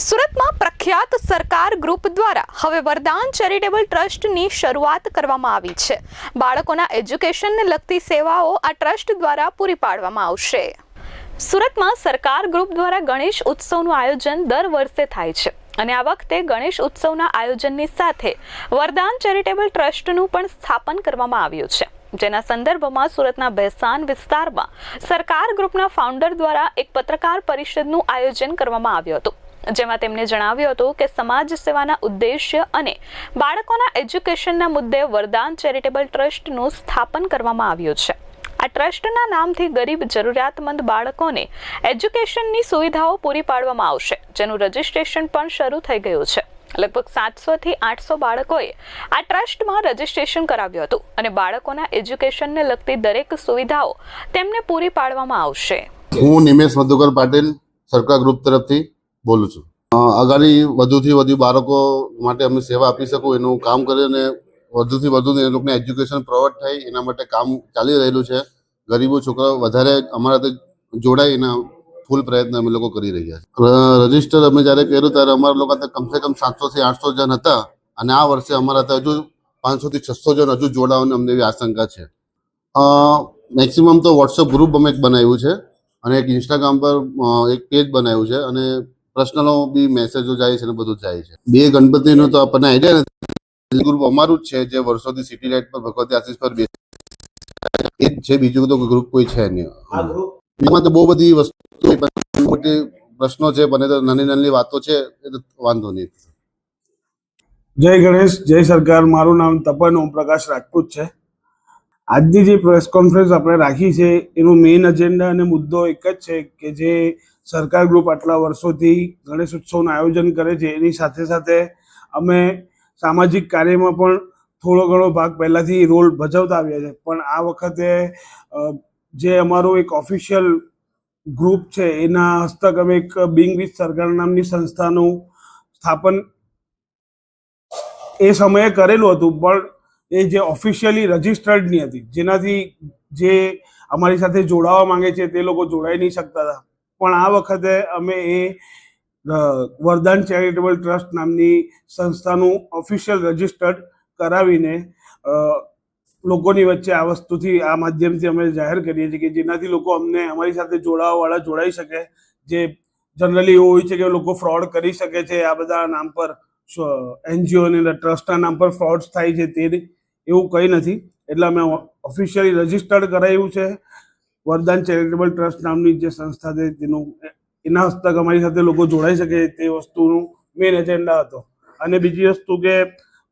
સુરતમાં પ્રખ્યાત સરકાર ગ્રુપ દ્વારા હવે વરદાન ચેરિટેબલ ટ્રસ્ટની શરૂઆત કરવામાં આવી છે. બાળકોના એજ્યુકેશનને લગતી સેવાઓ આ ટ્રસ્ટ દ્વારા પૂરી પાડવામાં આવશે. સુરતમાં સરકાર ગ્રુપ દ્વારા ગણેશ ઉત્સવનું આયોજન દર વર્ષે થાય છે અને આ વખતે ગણેશ ઉત્સવના આયોજનની સાથે વરદાન ચેરિટેબલ ટ્રસ્ટનું પણ સ્થાપન કરવામાં આવ્યું છે. જેના સંદર્ભમાં સુરતના ભેસાન વિસ્તારમાં સરકાર ગ્રુપના ફાઉન્ડર દ્વારા એક પત્રકાર પરિષદનું આયોજન કરવામાં આવ્યું હતું. જેમાં તેમણે જણાવ્યું હતું કે સમાજ સેવાના ઉદ્દેશ્ય અને બાળકોના એજ્યુકેશનના મુદ્દે વરદાન ચેરિટેબલ ટ્રસ્ટનું સ્થાપન કરવામાં આવ્યું છે. આ ટ્રસ્ટના નામથી ગરીબ જરૂરિયાતમંદ બાળકોને એજ્યુકેશનની સુવિધાઓ પૂરી પાડવામાં આવશે, જેનું રજિસ્ટ્રેશન પણ શરૂ થઈ ગયું છે. લગભગ સાતસો થી આઠસો બાળકોએ આ ટ્રસ્ટમાં રજિસ્ટ્રેશન કરાવ્યું હતું અને બાળકોના એજ્યુકેશનને લગતી દરેક સુવિધાઓ તેમને પૂરી પાડવામાં આવશે. હું નિમેશ મધુકર પાટીલ, સરકાર ગ્રુપ તરફથી બોલું છું. આગાડી વધુથી વધુ બાળકો માટે અમે સેવા આપી શકું, એનું કામ કરી અને વધુથી વધુ એ લોકોને એજ્યુકેશન પ્રોવાઈડ થાય, એના માટે કામ ચાલી રહેલું છે. ગરીબો, છોકરાઓ વધારે અમારા જોડાય એના ફૂલ પ્રયત્ન અમે લોકો કરી રહ્યા છે રજિસ્ટર અમે જ્યારે કર્યું ત્યારે અમારા લોકો કમસે કમ સાતસોથી આઠસો જણ હતા અને આ વર્ષે અમારા ત્યાં હજુ પાંચસોથી છસો જણ હજુ જોડાવાની અમને એવી આશંકા છે. મેક્સિમમ તો વોટ્સઅપ ગ્રુપ અમે એક બનાવ્યું છે અને એક ઇન્સ્ટાગ્રામ પર એક પેજ બનાવ્યું છે અને પર્સનલો બી મેસેજો જાય છે ને બધું જાય છે. બે ગણપતિનું તો આપણને આઈડિયા નથી. ગ્રુપ અમારું જ છે જે વર્ષોથી સિટી લાઇટ પર ભગવતી આશીષ પર બેસે એ જ છે બીજું તો ગ્રુપ કોઈ છે નહીં. એમાં તો બહુ બધી વસ્તુ મોટી પ્રશ્નો છે બને તો નાની નાની વાતો છે એ તો વાંધો નહીં. જય ગણેશ જય સરકાર. મારું નામ તપન ઓમપ્રકાશ રાજપૂત છે. આજની જે પ્રેસ કોન્ફરન્સ આપણે રાખી છે એનો મેઇન એજન્ડા અને મુદ્દો એક જ છે કે જે સરકાર ગ્રુપ આટલા વર્ષોથી ગણેશ ઉત્સવનું આયોજન કરે છે, એની સાથે સાથે અમે સામાજિક કાર્યમાં પણ થોડો ઘણો ભાગ પહેલાંથી રોલ ભજવતા આવ્યા છે. પણ આ વખતે જે અમારું એક ઓફિશિયલ ગ્રુપ છે, એના હસ્તક અમે એક બિંગ વિથ સરકાર નામની સંસ્થાનું સ્થાપન એ સમયે કરેલું હતું, પણ એ જે ઓફિશિયલી રજિસ્ટર્ડની હતી, જેનાથી જે અમારી સાથે જોડાવા માંગે છે, તે લોકો જોડાઈ નહીં શકતા હતા. પણ આ વખતે અમે એ વરદાન ચેરિટેબલ ટ્રસ્ટ નામની સંસ્થાનું ઓફિશિયલ રજિસ્ટર્ડ કરાવીને લોકોની વચ્ચે આ વસ્તુથી, આ માધ્યમથી અમે જાહેર કરીએ છીએ કે જેનાથી લોકો અમને અમારી સાથે જોડાવાવાળા જોડાઈ શકે, જે જનરલી એવું હોય છે કે લોકો ફ્રોડ કરી શકે છે, આ બધા નામ પર એનજીઓ અને ટ્રસ્ટના નામ પર ફ્રોડ્સ થાય છે તે, એવું કંઈ નથી. એટલે અમે ઓફિશિયલી રજિસ્ટર્ડ કરાયું છે. વરદાન ચેરિટેબલ ટ્રસ્ટ નામની જે સંસ્થા છે, તેનું એના હસ્તક અમારી સાથે લોકો જોડાઈ શકે તે વસ્તુનું મેઇન એજન્ડા હતો. અને બીજી વસ્તુ કે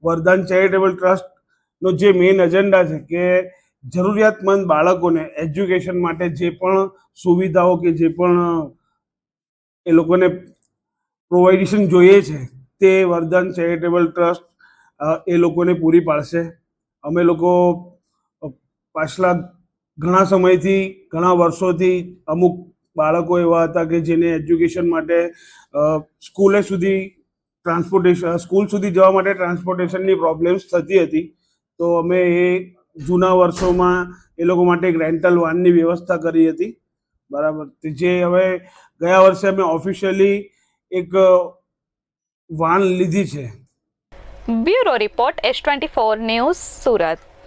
વરદાન ચેરિટેબલ ટ્રસ્ટનો જે મેઇન એજન્ડા છે કે જરૂરિયાતમંદ બાળકોને એજ્યુકેશન માટે જે પણ સુવિધાઓ કે જે પણ એ લોકોને પ્રોવાઇડેશન જોઈએ છે, તે વરદાન ચેરિટેબલ ટ્રસ્ટ એ લોકોને પૂરી પાડશે. અમે લોકો પાછલા ઘણા સમયથી, ઘણા વર્ષોથી અમુક બાળકો એવા હતા કે જેને એજ્યુકેશન માટે સ્કૂલે સુધી ટ્રાન્સપોર્ટેશન સ્કૂલ સુધી જવા માટે ટ્રાન્સપોર્ટેશનની પ્રોબ્લેમ્સ થતી હતી. તો અમે એ જૂના વર્ષોમાં એ લોકો માટે એક રેન્ટલ વાનની વ્યવસ્થા કરી હતી. બરાબર. જે હવે ગયા વર્ષે અમે ઓફિશિયલી એક વાન લીધી છે. Bureau report S twenty four news Surat.